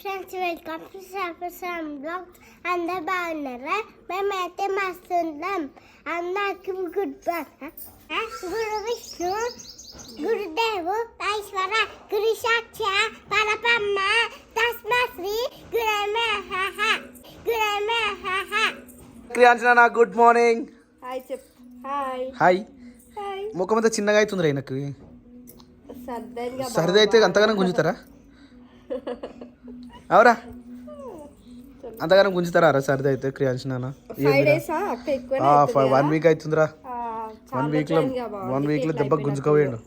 Friends welcome to సఫర్సమ్ blog. అందరు బాగున్నారా? మేమైతే మస్తున్నాం అందరికి గుడ్ గురు విష్ణు గురుదేవు ఐశ్వర గురు సాక్ష పరపమ్మ తస్మశ్రీ క్రియాంజనా గుడ్ మార్నింగ్. హాయ్ చెప్. హాయ్ హాయ్ హాయ్ ముఖం అంతా చిన్నగా అవుతుంది ఆయనకు సర్దైన్గా సరిది అయితే అంతగానం గుంజుతారా? అవరా. అంతగానం గుంజుతారా రా సరిది అయితే ఎక్కువ వన్? వీక్ అవుతుందిరా. వన్ వీక్లో వన్ వీక్లో దెబ్బ గుంజుకోపోయిండు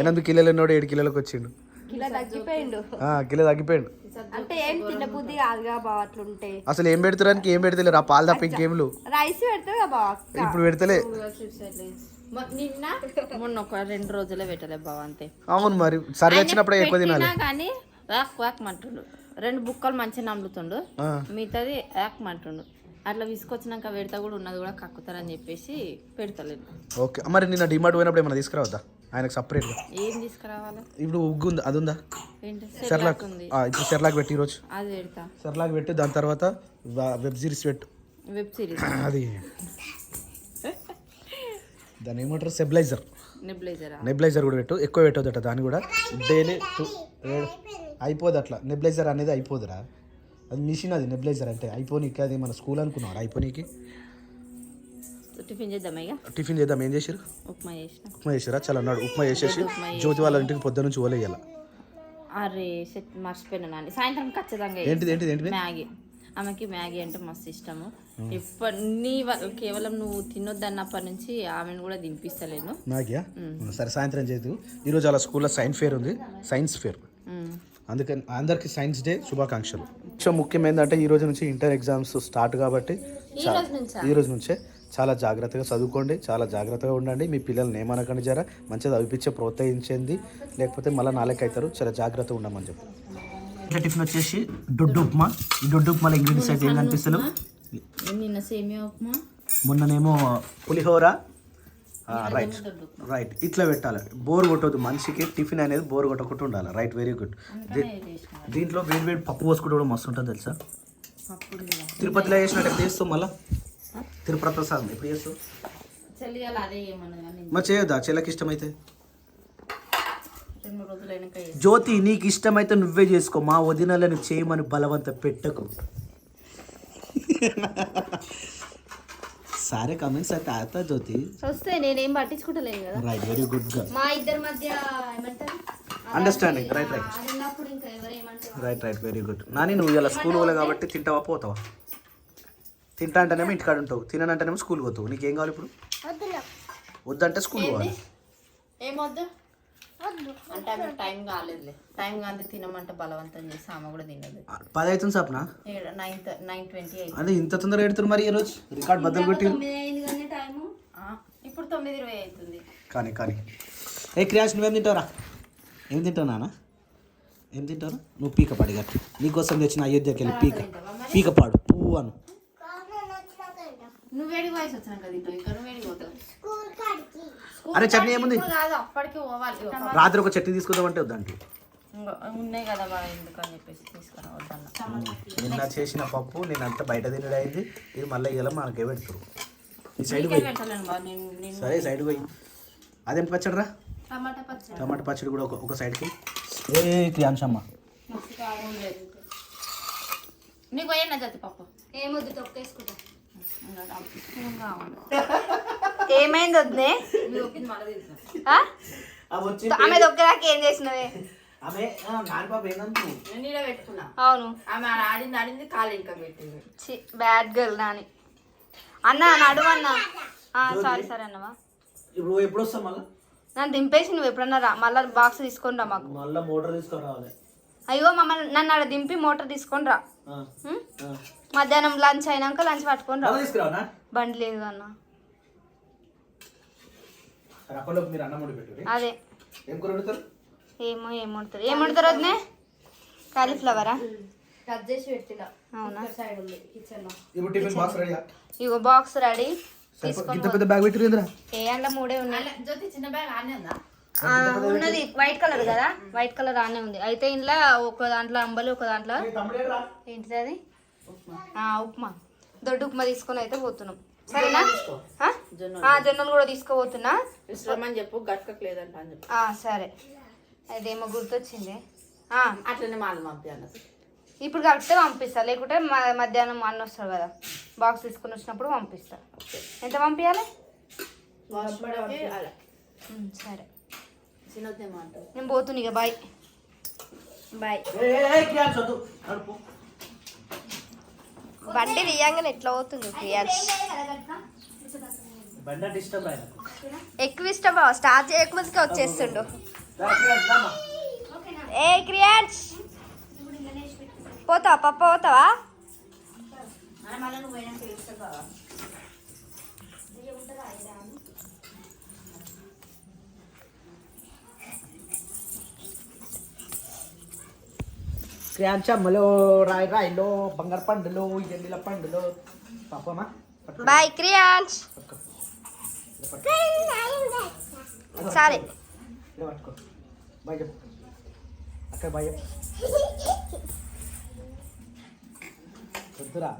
ఎనిమిది కిలోలు ఉన్నోడు ఏడు కిలోలకు వచ్చిండు. కిలో తగ్గిపోయిండు. ఆ, కిలో తగ్గిపోయిండు. అంటే ఏం తిన్న బుద్ధి కాదుగా బావ అట్లుంటే. అసలు ఏం పెడతారానికి ఏం పెడతలేరు ఆ పాలు తప్ప ఇంకేంలు రైస్ బావ అక్క? ఇప్పుడు పెడతలే. నిన్న? మొన్న ఒక రెండు రోజులే పెట్టలే బావ అంతే. అవును మరి సరి వచ్చినప్పుడే ఎక్కువ తినాలి. కానీ వాక్ వాక్ మంటుండు. రెండు బుక్కలు మంచిగా నమ్ముతుండు మిగతాది వాక్ మంటుండు. అట్లా విసుకొచ్చినాక పెడతా కూడా ఉన్నది కూడా కక్కుతారని చెప్పేసి పెడతలేదు ఓకే. మరి నిన్న డిమార్ట్ పోయినప్పుడు ఏమైనా తీసుకురావద్దా? ఆయనకు సపరేట్గా ఏం తీసుకురావాలి? ఇప్పుడు ఉగ్గు ఉంది? అది ఉందా? ఏంటి? సెర్లాక్ ఇప్పుడు సెర్లాక్ పెట్టి ఈరోజు. అది పెడతా. సెర్లాక్ పెట్టి దాని తర్వాత వెబ్ సిరీస్ పెట్టు. Web series. అది. దాని ఏమంటారు? సెబిలైజర్ నెబ్లైజరా నెబిలైజర్ కూడా పెట్టు. ఎక్కువ పెట్టొద్దట దాన్ని కూడా. డైలీ అయిపోదు అట్లా నెబిలైజర్ అనేది అయిపోదురా. అది మిషన్ అది నెబిలైజర్ అంటే. అయిపోనీకి అది మన స్కూల్ అనుకున్నాడు అయిపోనీకి? టిఫిన్ చేద్దాం ఇక? టిఫిన్ చేద్దాం. ఏం చేసారు ఉప్మా చేసిన. ఉప్మా చేసారా చాలా అన్నాడు ఉప్మా చేసేసి జ్యోతి వాళ్ళ ఇంటికి పొద్దు నుంచి ఓలేయాల అరే మర్చిపోయినా సాయంత్రం ఖచ్చితంగా ఏంటిది ఏంటిది ఏంటిది? మ్యాగీ. ఆమెకి మ్యాగీ అంటే మస్తు ఇష్టము. నీ వ- కేవలం నువ్వు తినొద్దన్నప్పటి నుంచి ఆమెను కూడా దింపిస్తలేను. నాగ్యా సరే సాయంత్రం చేద్దు ఈరోజు అలా స్కూల్లో సైన్స్ ఫేర్ ఉంది. Science fair. అందుకని అందరికి సైన్స్ డే శుభాకాంక్షలు. సో ముఖ్యం ఏంటంటే ఈ రోజు నుంచి ఇంటర్ ఎగ్జామ్స్ స్టార్ట్ కాబట్టి ఈ రోజు నుంచా? ఈ రోజు నుంచే. చాలా జాగ్రత్తగా చదువుకోండి చాలా జాగ్రత్తగా ఉండండి. మీ పిల్లల్ని ఏమనకండి జర. మంచిగా చదివించే ప్రోత్సహించండి. లేకపోతే మళ్ళీ నాలుగు అవుతారు. చాలా జాగ్రత్తగా ఉండమని చెప్పి. ఇట్లా టిఫిన్ వచ్చేసి దొడ్డు ఉప్మా. ఈ దొడ్డు ఉప్మాలో ఇంగ్రీడియంట్స్ అయితే ఏం కనిపిస్తలు నిన్న సేమియా ఉప్మా. మొన్ననేమో పులిహోర రైట్ రైట్. ఇట్లా పెట్టాలి. బోర్ కొట్టవద్దు మనిషికి. టిఫిన్ అనేది బోర్ కొట్టకుండా ఉండాలి. రైట్ వెరీ గుడ్ దీంట్లో వేడి వేడి పప్పు పోసుకుంటే కూడా మస్తు ఉంటుంది తెలుసా? తిరుపతిలో చేసినట్టు ఎప్పుడు చేస్తావు మళ్ళా? తిరుపతి ప్రసాదం ఎప్పుడు కానీ మరి చేయొద్దా? చెల్లకి ఇష్టమైతే రెండు మూడు రోజులు అయినాక చేస్తా. జ్యోతి నీకు ఇష్టమైతే నువ్వే చేసుకో. మా వదినలను చేయమని బలవంత పెట్టకు. సారే కమెంట్స్ అయితే ఆతా జ్యోతి. వస్తే నేనేం కదా. రైట్ వెరీ గుడ్గా మా ఇద్దరి మధ్య ఏమంటారు? Understanding right right right right very good Nani నువ్వు ఇలా స్కూల్ పోలే కాబట్టి తింటావా పోతావా? తింటా అంటేనేమో ఇంటికాడ ఉంటావు. తిననంటేనేమో స్కూల్ పోతావు. నీకేం కావాలి ఇప్పుడు? వద్దంటే స్కూల్ పోవాలి. ఏమొద్దు అంటే ఆమె టైం కాలేదులే. టైం కాదు తినమంటే బలవంతం చేసి ఆమె కూడా తినదు. పది అవుతుంది సాప్నా? నైన్ నైన్ ట్వంటీ అదే ఇంత ఎడుతున్నారు మరి ఈరోజు రికార్డ్ బద్దలు కొట్టి ఇప్పుడు తొమ్మిది ఇరవై అవుతుంది. కానీ కానీ. ఏ క్రియాస్ నువ్వేం తింటావురా? ఏం తింటావు నాన్న? ఏం తింటావు నువ్వు పీక పాడి గట్టి నీకోసం తెచ్చిన అయోధ్యకి వెళ్ళి పీక. పీక పాడు. పువ్వు అను. వయసు ఇంకా పోతావు? అరే చట్నీ ఏముంది? ఇప్పుడు కాదు అప్పటికి పోవాలి. రాత్రి ఒక చట్నీ తీసుకుందామంటే వద్దంటే? ఇంకా ఉన్నాయి కదా బాగా ఎందుకు అని చెప్పేసి తీసుకురా వద్దన్న. నిన్న చేసిన పప్పు నేను అంతా బయట తినడం అయింది. ఇది మళ్ళీ ఇలా మనకే పెడతారు. ఈ సైడ్ పోయి. సరే సైడ్ పోయి. అదేం పచ్చడి రా? టమాటా పచ్చడి. టమాటా పచ్చడి కూడా ఒక ఒక సైడ్కి. ఏ క్రియాంశమ్మ నీకు పోయన్న జతి పప్పు. ఏమొద్దు తొక్కేసుకుంటా. ఏమైంది వద్దే ఆమె దొక్కదాకా ఏం చేసినవే? అవును. ఆమె ఆడ ఆడింది ఆడింది కాలు ఇంకా పెట్టింది. Bad girl Nani. అన్న నడు అన్న. సారీ సరే అన్నవా? ఇప్పుడు ఎప్పుడు వస్తాం మళ్ళీ? నన్ను దింపేసి నువ్వు ఎప్పుడన్నా రా మళ్ళీ బాక్స్ తీసుకొని రా మాకు. మళ్ళీ మోటార్ తీసుకొని రావాలి. అయ్యో మమ్మల్ని నన్ను ఆడ దింపి మోటార్ తీసుకొని రా. మధ్యాహ్నం లంచ్ అయినాక లంచ్ పట్టుకొని రా. బండి లేదు అన్న. అదే. ఏమో ఏం వండుతారు? ఏం వండుతారు వదినే? కాలీఫ్లవరా కట్ చేసి పెట్టిన. అవునా? సైడ్ ఉంది కిచెన్లో. ఇప్పుడు టిఫిన్ బాక్స్ రెడీ ఇగో బాక్స్ రెడీ ఇంత పెద్ద బ్యాగ్ పెట్టిరు ఇంద్రా ఏ మూడే ఉన్నాయి. జ్యోతి చిన్న బ్యాగ్ ఆనే ఉందా? ఉన్నది వైట్ కలర్ కదా? వైట్ కలర్ ఆనే ఉంది. అయితే ఇంట్లో ఒక దాంట్లో అంబలి ఒక దాంట్లో ఏంటిది అది? ఆ, ఉప్మా. దొడ్డు ఉప్మా తీసుకొని అయితే పోతున్నాం. సరేనా? జొన్నలు. కూడా తీసుకోపోతున్నా విశ్రమని చెప్పు గట్కకు లేదంట అని చెప్పు. ఆ, సరే. అదేమో గుర్తొచ్చింది. ఆ, అట్లనే మాలు పంపి అన్నది. ఇప్పుడు కరెక్ట్గా పంపిస్తా. లేకుంటే మ- మధ్యాహ్నం అన్న వస్తాడు కదా. బాక్స్ తీసుకొని వచ్చినప్పుడు పంపిస్తా. ఎంత పంపించాలి సరే. నేను పోతున్నా ఇక బాయ్. బాయ్. బండి తీయంగానే ఎట్లా అవుతుంది క్రియాన్స్ బండ డిస్టర్బ్ ఆయన ఎక్కువ ఇష్టం బావ స్టార్ట్ చేయకముందుకే వచ్చేస్తుండు. ఏ క్రియాన్స్ పోతావా? పప్ప పోతావా? క్యాంచమ్మలో రాయి రాయిలో బంగారు పండులో ఎల్లిల పండులో పాపమా? బాయ్ క్రియాన్స్ సరే. పట్టుకో. బాయ్ చెప్పు. అక్కడ బాయ్ చెప్పు. వద్దురా.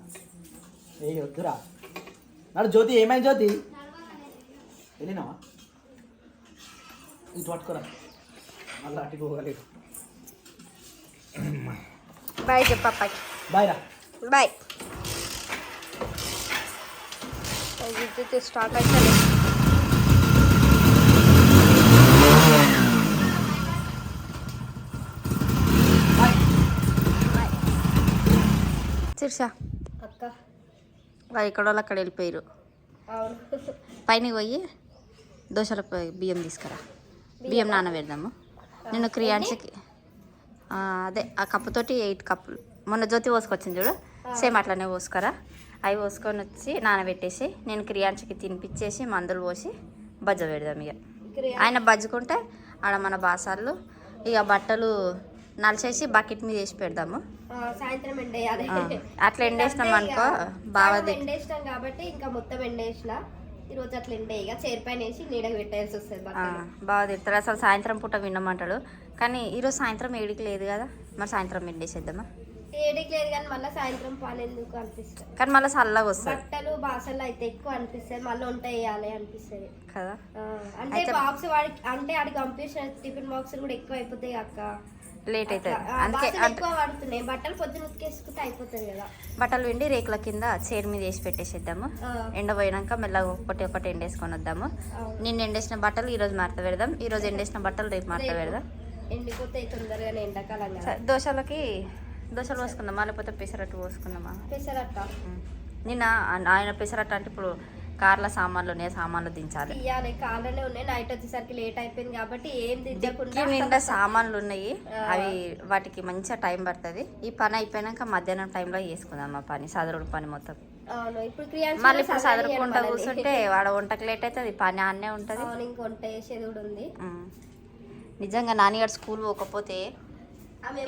ఏ వద్దురా. నాడు జ్యోతి ఏమైంది జ్యోతి? వెళ్ళినావా? ఇటు పట్టుకోరా. మళ్ళీ అటు పోగలేదు బాయ్ చెప్పు పప్పకి బాయ్ రా బాయ్ విద్యుత్ స్టాక్ అయితే శీర్ష అక్క. వాళ్ళు ఇక్కడ వాళ్ళు అక్కడ వెళ్ళిపోయారు. పైన పోయి దోశల బియ్యం తీసుకురా. బియ్యం నానబెడదాము. నేను క్రియాన్స్కి అదే ఆ కప్పుతోటి ఎయిట్ కప్పులు. మొన్న జ్యోతి పోసుకొచ్చింది చూడు. సేమ్ అట్లనే పోసుకరా? అవి పోసుకొని వచ్చి నానబెట్టేసి నేను క్రియాన్స్కి తినిపించేసి మందులు పోసి బజ్జ పెడదాం ఇక ఆయన బజ్జుకుంటే ఆడ మన బాసాలు ఇక బట్టలు నలిచేసి బకెట్ మీద వేసి పెడదాము. సాయంత్రం ఎండేయాలి. అట్లా ఎండేసినాం అనుకో బాగా ఎండేసినాం కాబట్టి ఇంకా మొత్తం ఎండేసిన. ఈ రోజు అట్లా ఎండే ఇక చేరిపైన వేసి నీడకు పెట్టేసి వస్తుంది బాగా తిడతాడు అసలు సాయంత్రం పూట వినమంటాడు. కానీ ఈరోజు సాయంత్రం ఏడికి లేదు కదా? మరి సాయంత్రం ఎండేసేద్దామా ఏడికి లేదు కానీ మళ్ళీ సాయంత్రం పని ఎందుకు అనిపిస్తుంది. కానీ మళ్ళీ చల్లగా వస్తుంది. బట్టలు బాసలు అయితే ఎక్కువ అనిపిస్తుంది. మళ్ళీ వంట వేయాలి అనిపిస్తుంది. కదా? అంటే బాక్స్ వాడికి అంటే ఆడికి పంపించిన టిఫిన్ బాక్స్ కూడా ఎక్కువ అయిపోతాయి అక్క. లేట్ అవుతుంది అందుకే పడుతున్నాయి బట్టలు పొద్దున ఉతికేసుకుంటే అయిపోతుంది కదా. బట్టలు పిండి రేకుల కింద చైర్ మీద వేసి పెట్టేసేద్దాము. ఎండపోయినాక మెల్లగా ఒకటి ఒకటి ఎండేసుకొని వద్దాము. నిన్న ఎండేసిన బట్టలు ఈరోజు మడత పెడదాం. ఈరోజు ఎండేసిన బట్టలు రేపు రేపు పెడదాం. ఎండిపోతాయి తొందరగానే ఎండాకాలం దోశలకి దోశలు పోసుకుందామా? లేకపోతే పెసరట్టు పోసుకుందామా? పెసరట్ట. నిన్న ఆయన పెసరట్టు అంటే ఇప్పుడు కార్ల సామాన్లు ఉన్నాయి? సామాన్లు దించాలి. తీయాలి కాళ్ళనే ఉన్నాయి. నైట్ వచ్చేసరికి లేట్ అయిపోయింది కాబట్టి ఏం డిక్కీ నిండా సామాన్లు ఉన్నాయి. అవి వాటికి మంచిగా టైం పడుతుంది. ఈ పని అయిపోయినాక మధ్యాహ్నం టైంలో చేసుకుందాం ఆ పని సదరుడు పని మొత్తం. అవును ఇప్పుడు క్రియాన్స్ మళ్ళీ ఇప్పుడు ఇయ్యాలి కూర్చుంటే వాడ వంటకు లేట్ అవుతుంది పని ఆన్నే ఉంటుంది. ఇంక వంట చేసేది కూడా ఉంది. నిజంగా నాన్నగారు స్కూల్ పోకపోతే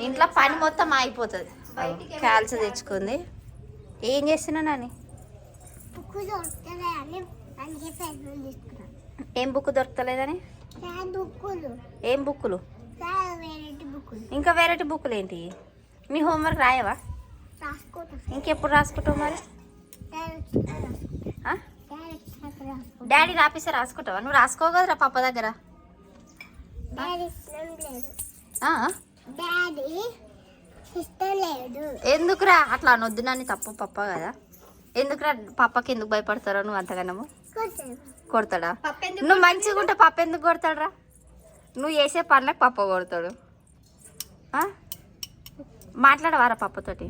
ఇంట్లో పని మొత్తం ఆగిపోతుంది. క్యాల్స్ తెచ్చుకుంది. ఏం చేస్తున్నా నాని? అని అందుకే పెన్నులు తీసుకున్నాను ఏం బుక్ దొరకలేదని బుక్కులు. ఏం బుక్కులు? వేరే బుక్కులు. ఇంకా వెరైటీ బుక్కులు ఏంటి మీ హోంవర్క్ రాయవా? రాసుకుంటాం. ఇంకెప్పుడు రాసుకుంటావు మరి? డాడీ రాపిస్తే రాసుకుంటావా? నువ్వు రాసుకోగలరా పాప దగ్గర. ఎందుకురా? అట్లా అనొద్దు నాని తప్పు పప్ప కదా. ఎందుకురా పప్పకి ఎందుకు భయపడతారో నువ్వు అంతగానము? కొడతాడా. నువ్వు మంచిగా ఉంటే పప్ప ఎందుకు కొడతాడురా? నువ్వు చేసే పనులకు పప్ప కొడతాడు? మాట్లాడవారా పప్పతోటి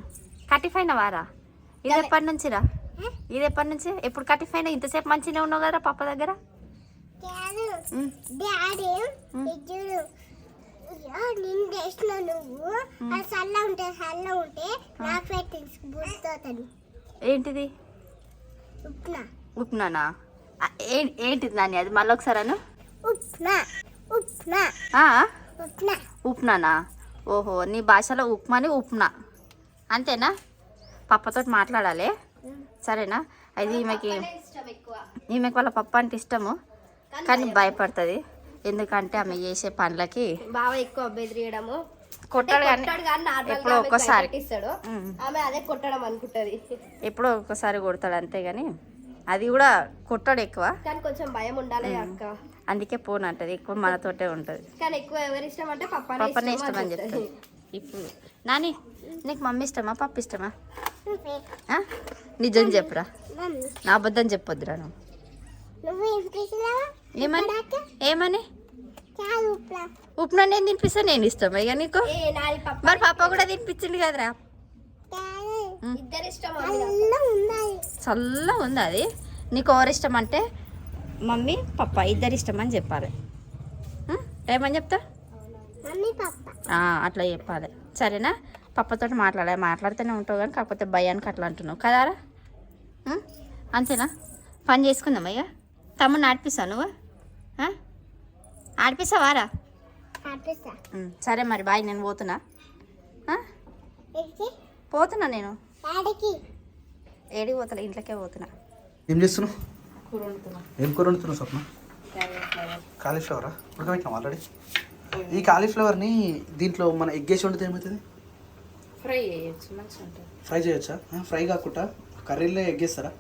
కటిఫైన వారా? ఇది ఎప్పటి నుంచిరా? ఇది ఎప్పటి నుంచి? ఎప్పుడు కటిఫైన ఇంతసేపు మంచిగా ఉన్నావు కదరా పప్ప దగ్గర? నేను చేసిన నువ్వు. చల్ల ఉంటే చల్ల ఉంటే నాకు ఏంటిది? ఉప్నానా ఏంటిది నాని అది? మళ్ళీ ఒకసారి అను. ఉప్నానా ఓహో నీ భాషలో ఉప్మాని ఉప్నా అంతేనా? పప్పతోటి మాట్లాడాలి. సరేనా? అది ఈమెకి ఈమెకి వాళ్ళ పప్ప అంటే ఇష్టము. కానీ భయపడుతుంది. ఎందుకంటే ఆమె చేసే పనులకి బావ ఎక్కువ బెదిరియడము కొట్టాడు కానీ ఎప్పుడో ఒక్కసారి. ఆమె అదే కొట్టడం అనుకుంటది. ఎప్పుడో ఒక్కసారి కొడతాడు అంతే కానీ అది కూడా కొట్టాడు ఎక్కువ. కానీ కొంచెం భయం ఉండాలి అక్క. అందుకే పోను అంటది ఎక్కువ మనతోటే ఉంటుంది. కానీ ఎక్కువ ఎవరి ఇష్టం అంటే పప్పానే ఇష్టం అని చెప్తాది. ఇప్పుడు నాని నీకు మమ్మీ ఇష్టమా పప్పు ఇష్టమా? నిజం చెప్పురా. నా అబద్ధం చెప్పొద్దురా నువ్వు. ఏమని? ఏమని? ఉప్మా నేను తినిపిస్తా నేను ఇష్టం ఇక నీకు? ఏ నాది పప్ప. మరి పాప కూడా తినిపించింది కదరా? చల్లగా ఉంది అది? నీకు ఎవరు ఇష్టం అంటే మమ్మీ పప్ప ఇద్దరు ఇష్టం అని చెప్పాలి? ఏమని చెప్తా మమ్మీ పప్ప ఆ, అట్లా చెప్పాలి. సరేనా? పప్పతో మాట్లాడాలి మాట్లాడుతూనే ఉంటావు కానీ కాకపోతే భయానికి అట్లా అంటున్నావు. కదారా? అంతేనా? పని చేసుకుందాం అయ్యా. తమ్ముడు ఆడిపిస్తావు నువ్వు? ఆడిపిస్తావారా? సరే మరి బాయ్ నేను పోతున్నా? పోతున్నా నేను. ఏడికి పోతలే ఇంట్లోకే పోతున్నా. ఏం చేస్తున్నావు? ఏం కూర వండుతున్నావు స్వప్న? కాలీఫ్లవరా? ఉడకబెట్టినాం ఆల్రెడీ? ఈ కాలీఫ్లవర్ని దీంట్లో మన ఎగ్గేసి వండితే ఏమవుతుంది? ఫ్రై చేయొచ్చు మంచిగా ఉంటుంది. ఫ్రై చేయొచ్చా? ఆ, ఫ్రై కాకుండా కర్రీలో ఎగ్గేస్తారా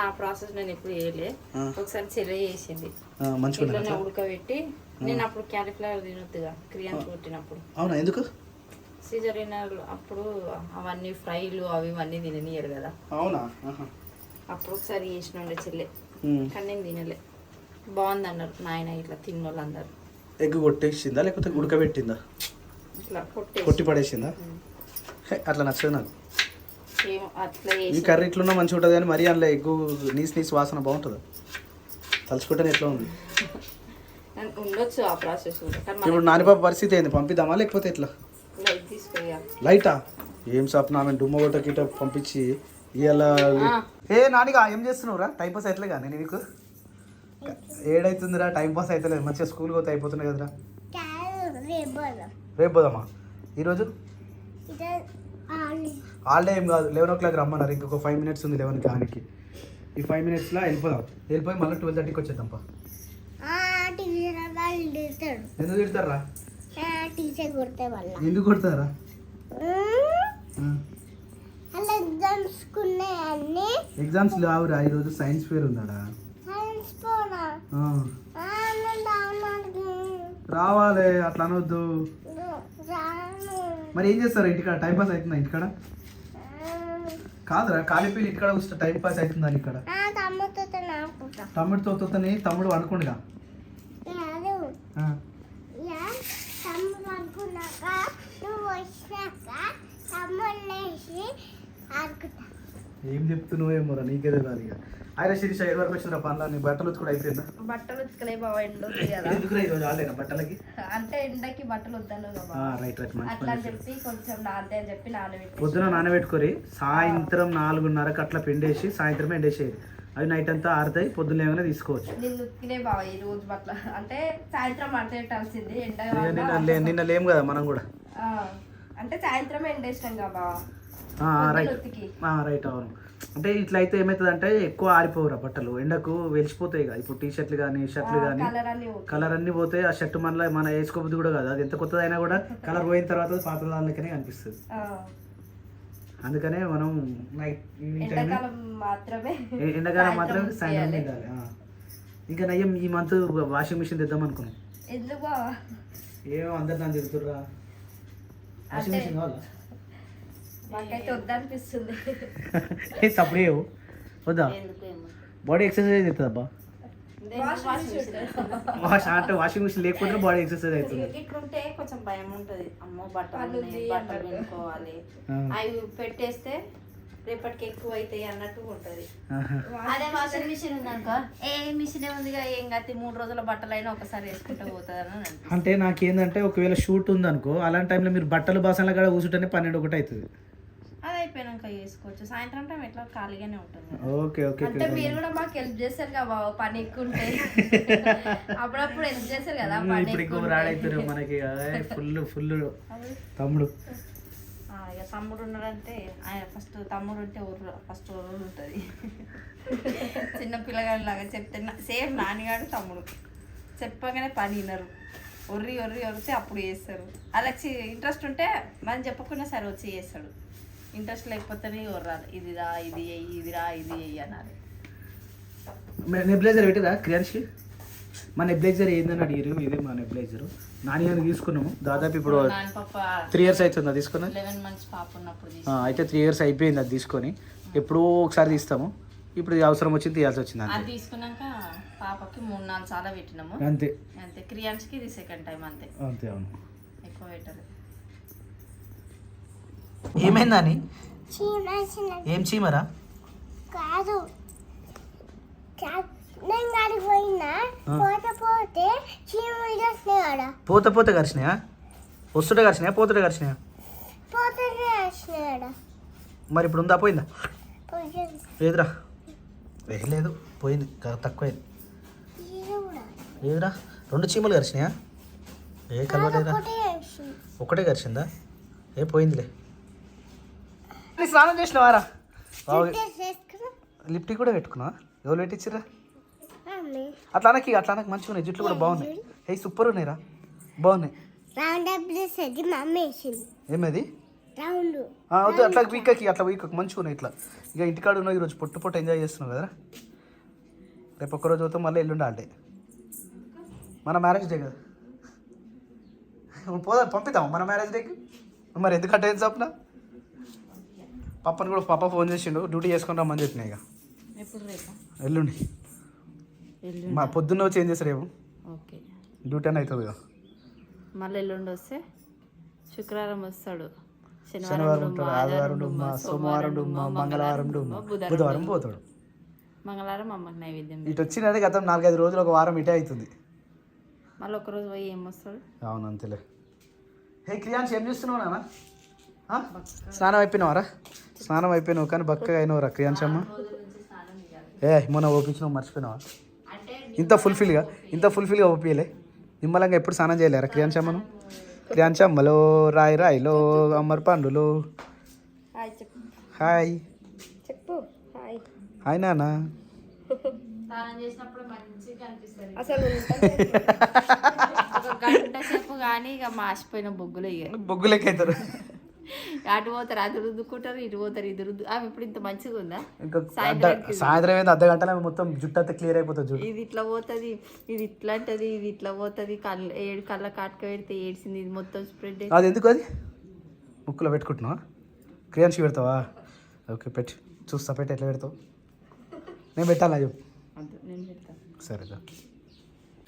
ఆ ప్రాసెస్ నేను ఎప్పుడు చేయలే. ఒకసారి చెర్రీ చేసింది. మంచిగా. ఉడకబెట్టి నేను అప్పుడు క్యాలీఫ్లవర్ తినొద్దుగా క్రియాన్స్ కొట్టినప్పుడు. అవునా ఎందుకు? సీజరినల్ అప్పుడు అవన్నీ ఫ్రైలు అవి ఇవన్నీ తిననియరు కదా. అవునా. అప్పుడు ఒకసారి చేసిన ఉండే చెల్లె. కానీ నేను తినలే. బాగుంది అన్నారు నాయన ఇట్లా తిన్న వాళ్ళందరూ ఎగ్ కొట్టేసిందా లేకపోతే ఉడకబెట్టిందా? ఇట్లా కొట్టి పడేసిందా? అట్లా నచ్చదు నాకు. ఈ కర్రీ ఇట్లున్నా మంచిగా ఉంటుంది కానీ మరీ అందులో ఎగ్గు నీస్ నీస్ వాసన బాగుంటుంది? తలుచుకుంటేనే ఎట్లా ఉంది? ఉండొచ్చు ఆ ప్రాసెస్ కానీ ఇప్పుడు నానిపాప పరిస్థితి ఏంది? పంపిద్దామా లేకపోతే ఎట్లా? లైట్ ఏం సాప్ ఆమె డుమ్మ కొట్ట గిట్ట పంపించి ఇవాళ ఏ నానిగా ఏం చేస్తున్నావురా? టైం పాస్ అవుతలేగా నేను నీకు? ఏడైతుందిరా టైం పాస్ అవుతలేదు మంచిగా స్కూల్ పోతే అయిపోతున్నాయి కదరా. రేపు పోదామా? ఈరోజు? హాలిడే ఏం కాదు. లెవెన్ ఓ క్లాక్ రమ్మన్నారు. ఇంకొక ఫైవ్ మినిట్స్ ఉంది లెవెన్కి ఆనికి ఈ ఫైవ్ మినిట్స్లో వెళ్ళిపోదాం. వెళ్ళిపోయి మళ్ళీ ట్వెల్వ్ థర్టీకి వచ్చేద్దాం పా ఎందుకు తిడతారా? ఎందుకు కొడతారా? ఎగ్జామ్స్ లేవురా ఈరోజు సైన్స్ ఫేర్ ఉందాడా? రావాలి అట్లా అనవద్దు రాను. మరి ఏం చేస్తారు ఇంటికాడ? టైం పాస్ అవుతుందా ఇంటికాడ? కాదురా కాలిపీలు ఇంటికాడ వస్తే టైం పాస్ అవుతుందా ఇక్కడ? తమ్ముడితో తోతని తమ్ముడు అనుకోండిగా ఏం చెప్తున్నావు ఏమోరా నీకే తెలియాలి ఇక. ఆయన శిరీష ఏడు వరకు వచ్చిన పనులు నీ బట్టలు ఉతుకు కూడా అయిపోయిందా? బట్టలు ఉతకలే బాబా ఎండ కదా. ఈరోజు ఆడలేనా బట్టలకి? అంటే ఎండకి బట్టలు వద్దాను రైట్ రైట్ అట్లా అని. చెప్పి కొంచెం నాంతే అని చెప్పి నానబెట్టి పొద్దున నానబెట్టుకొని సాయంత్రం నాలుగున్నరకు అట్లా పిండేసి సాయంత్రం ఎండేసేది అవి నైట్ అంతా ఆరుతాయి పొద్దున్న ఏమైనా తీసుకోవచ్చు. నిన్ను ఉతికినే బాబా ఈ రోజు బట్టలు అంటే సాయంత్రం మంట పెట్టాల్సింది ఎండ నిన్న నిన్న లేము కదా మనం కూడా. అంటే సాయంత్రం ఎండేసినాం కదా ఆ, రైట్. రైట్ అవును. అంటే ఇట్లా అయితే ఏమవుతుంది అంటే ఎక్కువ ఆరిపోవురా బట్టలు. ఎండకు వెలిసిపోతాయి కదా. ఇప్పుడు టీ షర్ట్లు కానీ షర్ట్లు కానీ కలర్ అన్ని పోతే ఆ షర్ట్ మనలో మన వేసుకోబుద్ది కూడా కాదు. అది ఎంత కొత్తదైనా కూడా కలర్ పోయిన తర్వాత పాత దానికనే కనిపిస్తుంది. అందుకనే మనం నైట్ ఈవినింగ్ టైం ఎండాకాలం మాత్రమే సాయంత్రం ఆ. ఇంకా నయ్యం ఈ మంత్ వాషింగ్ మిషన్ తెద్దాం అనుకున్నాం. ఏమో అందరు నన్ను తిరుగుతుర్రా వాషింగ్ మిషన్ కావాలా? మాకైతే వద్దనిపిస్తుంది. ఏ సపడే వద్దా? ఎందుకు ఏమో బాడీ ఎక్సర్సైజ్ అవుతుంది అబ్బా వాషింగ్ మిషన్ వాష్ అంటే వాషింగ్ మిషన్ లేకపోతే బాడీ ఎక్సర్సైజ్ అవుతుంది. ఇట్లుంటే కొంచెం భయం ఉంటది. అమ్మో బట్టలు బట్టలు. వినుకోవాలి. అవి పెట్టేస్తే రేపటికి ఎక్కువ అవుతాయి అన్నట్టు ఉంటది. అదే వాషింగ్ మిషన్ ఉందనుకో ఏ మిషన్ ఉంది ఏం కత్తి మూడు రోజుల బట్టలైనా ఒకసారి వేసుకుంటూ పోతుంది. అంటే నాకేందంటే ఒకవేళ షూట్ ఉందనుకో అలాంటి టైంలో మీరు బట్టలు బాసనల కాడ కూర్చుంటేనే పన్నెండు ఒకటి అవుతుంది. చేసుకోవచ్చు. సాయంత్రం టైం ఎట్లా ఖాళీగానే ఉంటుంది. ఓకే ఓకే అంటే మీరు కూడా మాకు హెల్ప్ చేస్తారు కదా బావ పని ఎక్కువ ఉంటే. అప్పుడప్పుడు హెల్ప్ చేస్తారు కదా పని ఇప్పుడు ఎక్కువ రాడైతున్నారు మనకి. ఫుల్ ఫుల్ తమ్ముడు. ఇక తమ్ముడు ఉన్నాడంటే ఆయన ఫస్ట్ తమ్ముడు ఉంటే ఊరు ఫస్ట్ ఊరు ఉంటుంది. చిన్న పిల్లగాడి లాగా చెప్తే సేమ్ నాన్నగాడు తమ్ముడు. చెప్పగానే పని వినరు. ఒర్రి ఒర్రి ఒరితే అప్పుడు చేస్తారు. వాళ్ళకి ఇంట్రెస్ట్ ఉంటే మనం చెప్పకుండా సరే వచ్చి చేస్తాడు. ఇంట్రెస్ట్ లేకపోతేనే ఒర్రాలి ఇది రా ఇది ఎయ్యి ఇది రా ఇది ఎయ్యి అనాలి నెబ్లైజర్ పెట్టిరా క్రియాన్షి మా నెబ్లైజర్ ఏందని అడిగారు ఇదే మా నెబ్లైజర్ నాని అని తీసుకున్నాము. దాదాపు ఇప్పుడు త్రీ ఇయర్స్ అవుతుంది అది తీసుకుని లెవెన్ మంత్స్ పాప ఉన్నప్పుడు అయితే త్రీ ఇయర్స్ అయిపోయింది అది తీసుకొని. ఎప్పుడో ఒకసారి తీస్తాము. ఇప్పుడు అవసరం వచ్చింది తీయాల్సి వచ్చింది అది తీసుకున్నాక పాపకి మూడు నాలుగు సార్లు పెట్టినాము. అంతే. అంతే. క్రియాన్స్కి ఇది సెకండ్ టైం అంతే. అంతే అవును. ఎక్కువ పెట్టలేదు. ఏమైందని? ఏం చీమరా? కాదు. పోతే పోతే కరిచినాయా వస్తుంటే కరిచినాయా పోతుంటే కరిచినాయా మరి ఇప్పుడు ఉందా? పోయిందా? లేదురా. ఏ లేదు. పోయింది. తక్కువైంది. లేదురా. రెండు చీమలు కరిచినాయా ఏ వేసింది ఒకటే కరిచిందా ఏ పోయిందిలే. స్నానం చేసినవారా? లిప్టిక్ కూడా పెట్టుకున్నా ఎవరు పెట్టించిరా మమ్మీ అట్లా అనకి అట్లా అనకి మంచిగా ఉన్నాయి జుట్లు కూడా బాగున్నాయి. ఏ సూపర్ ఉన్నాయిరా బాగున్నాయి. ఏమది? వద్దు అట్లా వీకకి అట్లా వీకకి మంచిగా ఉన్నాయి ఇట్లా. ఇక ఇంటికాడ ఉన్నావు ఈరోజు పొట్టు పొట్టు ఎంజాయ్ చేస్తున్నావు కదరా. రేపు ఒక్కరోజు పోతాం మళ్ళీ ఎల్లుండి అంటే మన మ్యారేజ్ డే కదా. పోదా పంపిద్దాం మన మ్యారేజ్ డేకి మరి ఎందుకంటే ఏం చెప్పిన పప్పని కూడా పాప ఫోన్ చేసిండు డ్యూటీ చేసుకొని రమ్మని చెప్పిన ఇక. ఎల్లుండి. మా పొద్దున్న ఏం చేస్తారు రేపు? ఓకే. డ్యూటీ అని అవుతుంది కదా. మళ్ళీ ఎల్లుండి వస్తే శుక్రవారం వస్తాడు. శనివారం ఉంటాడు ఆదివారం డుమ్మా సోమవారం డుమ్మా మంగళవారం డుమ్మా. బుధవారం పోతాడు. మంగళవారం అమ్మకి నైవేద్యం ఇటు వచ్చినది గతం నాలుగైదు రోజులు ఒక వారం ఇటే అవుతుంది. మళ్ళీ ఒకరోజు పోయి ఏం వస్తాడు అవును అంతేలే. హే క్రియాన్స్ ఏం చేస్తున్నావు నాన్న? స్నానం అయిపోయినావారా? స్నానం అయిపోయినావు కానీ బక్కగా అయినవరా క్రియాన్స్ అమ్మ ఏ మొన్న ఓపించినావు మర్చిపోయినావా? ఇంత ఫుల్ఫిల్గా ఇంత ఫుల్ఫిల్గా ఓపియలే. నిమ్మలంగా ఎప్పుడు స్నానం చేయలేరా క్రియాన్స్ అమ్మలో రాయి రాయిలో అమ్మర్ పండులో. హాయ్ చెప్పు. హాయ్. చెప్పు హాయ్. హాయ్ నాన్న. స్నానం చేసినప్పుడు మంచిగా అనిపిస్తుంది. అసలు ఒక గంట సేపు కానీ ఇక మాసిపోయిన బొగ్గులు ఇక. అటు పోతారు అది రుద్దుకుంటారు ఇటు పోతారు ఇది రుద్దు ఆమె ఇప్పుడు ఇంత మంచిగా ఉందా? సాయంత్రం ఏంది? అర్ధ గంటల మొత్తం జుట్టు అంతా క్లియర్ అయిపోతుంది ఇది ఇట్లా పోతుంది ఇది ఇట్లా అంటది ఇది ఇట్లా పోతుంది కళ్ళు ఏడు కళ్ళ కాటుక పెడితే ఏడ్చింది ఇది మొత్తం స్ప్రెడ్ అది ఎందుకు అది? ముక్కులో పెట్టుకుంటున్నావా? క్రియాన్షి పెడతావా? ఓకే పెట్టి. చూస్తా పెట్టి ఎట్లా పెడతావు? నేను పెట్టాలా చెప్పు. సరేదా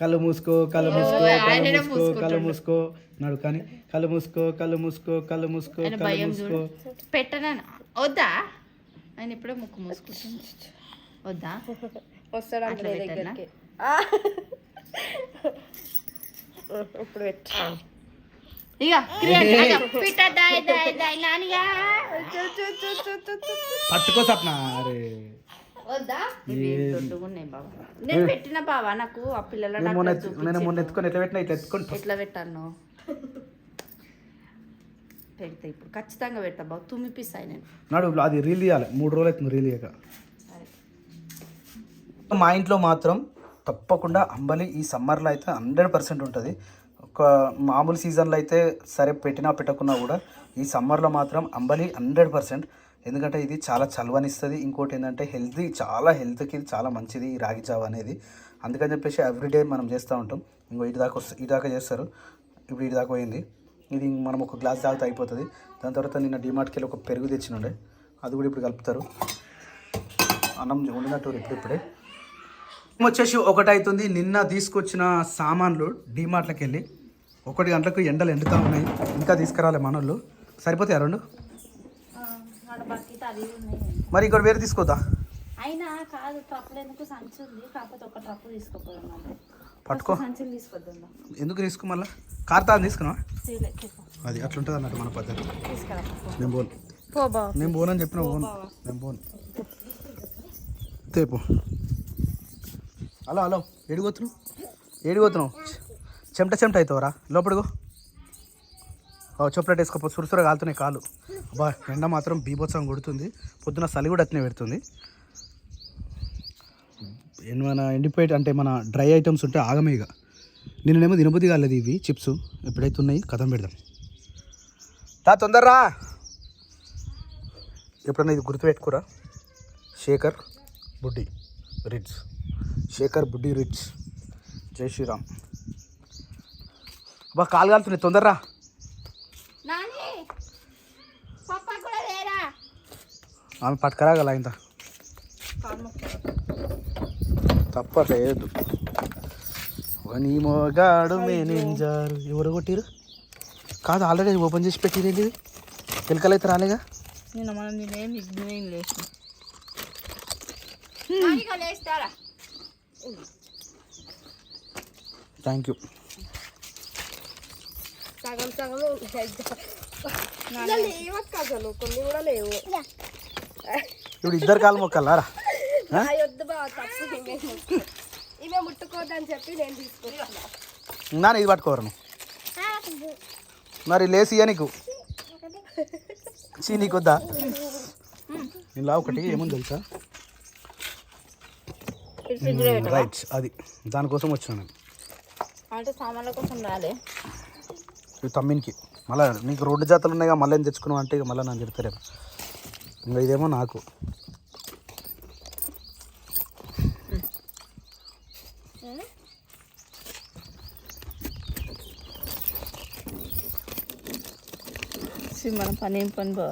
కళ్ళు మూసుకో కళ్ళు మూసుకో కళ్ళు మూసుకో కళ్ళు మూసుకో. నాడు కానీ కళ్ళు మూసుకో కళ్ళు మూసుకో కళ్ళు మూసుకో కళ్ళు మూసుకో. పెట్టనా? వద్దా? ఆయన ఇప్పుడే ముక్కు మూసుకుంటుంది వద్దా? వస్తాడు అట్లా పెట్టనా? ఇప్పుడు పెట్టు. ఇక పట్టుకో సప్న. అరే. వద్దా? ఇవి నేను పెట్టిన బావా నాకు? ఆ పిల్లల నేను మొన్న డాక్టర్ ఎత్తు- నేను మొన్న ఎత్తుకొని ఎట్లా పెట్టినా ఇట్లా ఎత్తుకొని ఎట్లా పెట్టాను? పెడతా ఇప్పుడు. ఖచ్చితంగా పెడతా బాబు. తుమ్మిపిస్తాయి నేను. నాడు అది రీల్ తీయాలి. మూడు రోజులు అవుతుంది రీల్ తీయక. సరే మా ఇంట్లో మాత్రం తప్పకుండా అంబలి ఈ సమ్మర్లో అయితే హండ్రెడ్ పర్సెంట్ ఉంటుంది. ఒక మామూలు సీజన్లో అయితే సరే పెట్టినా పెట్టకున్నా కూడా ఈ సమ్మర్లో మాత్రం అంబలి హండ్రెడ్ పర్సెంట్. ఎందుకంటే ఇది చాలా చలవనిస్తుంది. ఇంకోటి ఏంటంటే హెల్తీ చాలా హెల్త్కి చాలా మంచిది ఈ రాగి జావ అనేది. అందుకని చెప్పేసి ఎవ్రీడే మనం చేస్తూ ఉంటాం. ఇంకో ఇటు దాకా వస్తుంది ఇటు దాకా చేస్తారు. ఇప్పుడు ఇటు దాకా పోయింది. ఇది మనం ఒక గ్లాస్ తాగితే అయిపోతుంది. దాని తర్వాత నిన్న డిమార్ట్కి వెళ్ళి ఒక పెరుగు తెచ్చినుండే. అది కూడా ఇప్పుడు కలుపుతారు. అన్నం వండినట్టు ఇప్పుడిప్పుడే. వచ్చేసి ఒకటి అవుతుంది నిన్న తీసుకొచ్చిన సామాన్లు డీమార్ట్లోకి వెళ్ళి ఒకటి గంటలకు ఎండలు ఎండుతూ ఉన్నాయి. ఇంకా తీసుకురాలే మనోళ్ళు. సరిపోతాయి రెండు? మరి ఇక్కడ వేరే తీసుకోద్దా అయినా కాదు ట్రప్పులు ఎందుకు సంచి ఉంది? కాకపోతే ఒక ట్రప్పు తీసుకోపోదాం పట్టుకో. సంచులు తీసుకొద్దాం ఎందుకు తీసుకో మళ్ళా? కార్తా తీసుకున్నావా. అది అట్లుంటుంది అన్నట్టు మన పద్ధతి. నేను పోను. నేను పోనని చెప్పిన పోను. నేను పోను. తేపు హలో హలో. ఏడిపోతున్నావు ఏడిపోతున్నావు చెమట చెమట అవుతావురా? లోపడిగో చొప్పలెట్ వేసుకోపో సురసుర కాలుతున్నాయి కాలు అబ్బా ఎండ మాత్రం బీభత్సం కొడుతుంది. పొద్దున చలి కూడా అట్నే పెడుతుంది. మన ఎండిపోయి అంటే మన డ్రై ఐటమ్స్ ఉంటే ఆగమే ఇక. నిన్ననేమో తినబుద్ధి కాలేదు ఇవి చిప్స్. ఎప్పుడైతే ఉన్నాయి కథం పెడదాం. తా తొందరరా. ఎప్పుడన్నా ఇది గుర్తుపెట్టుకోరా? శేఖర్ బుడ్డి రిడ్స్ శేఖర్ బుడ్డి రిడ్స్ జై శ్రీరామ్. బా కాలు కాలుతున్నాయి. తొందరరా నాని పప్ప కూడా లేరా ఆమె పట్టుకరాగల ఇంత. తప్పలేదు నీ మోగాడు మేనేంజారు ఎవరు కొట్టిరు కాదు ఆల్రెడీ ఓపెన్ చేసి పెట్టిరేంటి ఇది పిలకలు అయితే రాలేగా? నిన్న మనం నేనేం థ్యాంక్ యూ సగం లేవు అసలు? కొన్ని కూడా లేవు. ఇప్పుడు ఇద్దరు కాలు మొక్కలారా ఇవే ముట్టుకోవద్దని చెప్పి నేను నాన్న ఇది పట్టుకోరు నువ్వు? మరి లేసి నీకు? చీ నీకు వద్దా ఇలా ఒకటి ఏముంది తెలుసా? రైట్ అది. దానికోసం వచ్చాను నేను. అంటే సామాన్ల కోసం రాలే. ఇవి తమ్మినికి. మళ్ళీ నీకు రోడ్డు జాతలు ఉన్నాయిగా మళ్ళీ ఏం తెచ్చుకున్నావు అంటే ఇక మళ్ళీ నన్ను చెప్తారేమో ఇంకా ఇదేమో నాకు. మన పని ఏం పని బా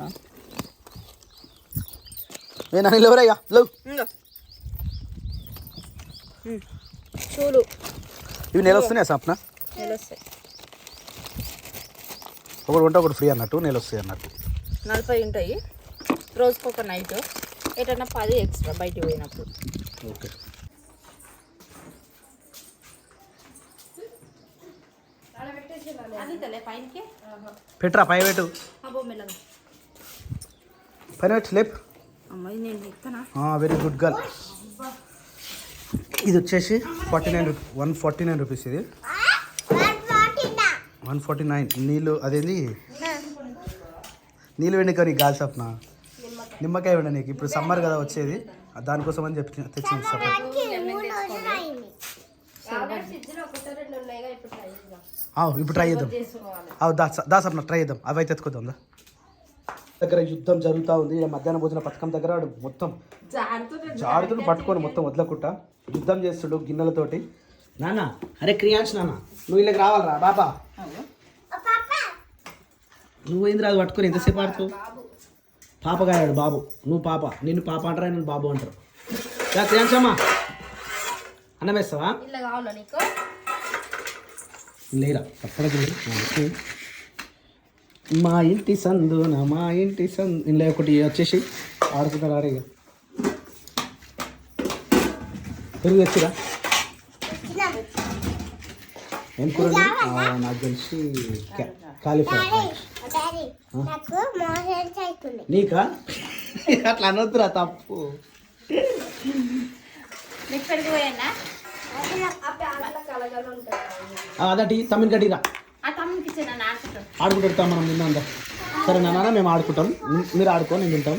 నేను అని లేవరయ్యా లేవు చూడు. ఇవి నెల వస్తున్నాయి సప్న నిలుస్తాయి ఒకటి ఉంటే ఒకటి ఫ్రీ అన్నట్టు నెల వస్తాయి అన్నట్టు. నలభై ఉంటాయి. రోజుకి ఒక నైట్ ఎటన్నా పది ఎక్స్ట్రా బయటికి పోయినప్పుడు. ఓకే. పెట్రా పై పెట్టు. పైన పెట్టు లేపు. వెరీ గుడ్ గర్ల్ ఇది వచ్చేసి forty nine rupee one forty nine rupees ఇది. వన్ ఫార్టీ నైన్ నీళ్ళు అదేంది? నీళ్ళు వెండి కానీ గాలి సప్న. నిమ్మకాయ వెండి నీకు. ఇప్పుడు సమ్మర్ కదా వచ్చేది. దానికోసం అని చెప్పి అవు ఇప్పుడు ట్రై చేద్దాం. అవు దా దా సప్న ట్రై చేద్దాం. అవి అయితే ఎత్తుకుందాం దా. దగ్గర యుద్ధం జరుగుతూ ఉంది. మధ్యాహ్న భోజన పథకం దగ్గర వాడు మొత్తం జాడుతుడు పట్టుకొని మొత్తం వదలకుండా యుద్ధం చేస్తుడు గిన్నెలతోటి. నాన్న అరే క్రియాంశ్ నాన్న నువ్వు ఇళ్ళకి రావాలరా బాబా నువ్వు ఏంది రాదు పట్టుకొని ఎంతసేపు ఆడుతావు? పాప గాయాడు బాబు. నువ్వు పాప. నిన్ను పాప అంటారా నేను బాబు అంటారు. క్రియాంశమ్మా అన్నం వేస్తావా? ఇట్లా కావాలా నీకు? లేరా తప్పకుండా మా ఇంటి సందున మా ఇంటి సందు ఇలా ఒకటి వచ్చేసి ఆడుకుంటారు ఆడే ఇక. పెరుగు తెచ్చిరా? ఏం కూర నాకు తెలిసి కాలీఫ్లవర్. నాకు అట్లా అనొద్దురా తప్పు. అదటి తమ్మిని కట్టిరా ఆ తమ్మునికి ఇచ్చిన ఆడుకుంటాడు ఆడుకుంటారు మనం తిందాం సరే నాన్న మేము ఆడుకుంటాం. మీరు ఆడుకో నేను తింటాం.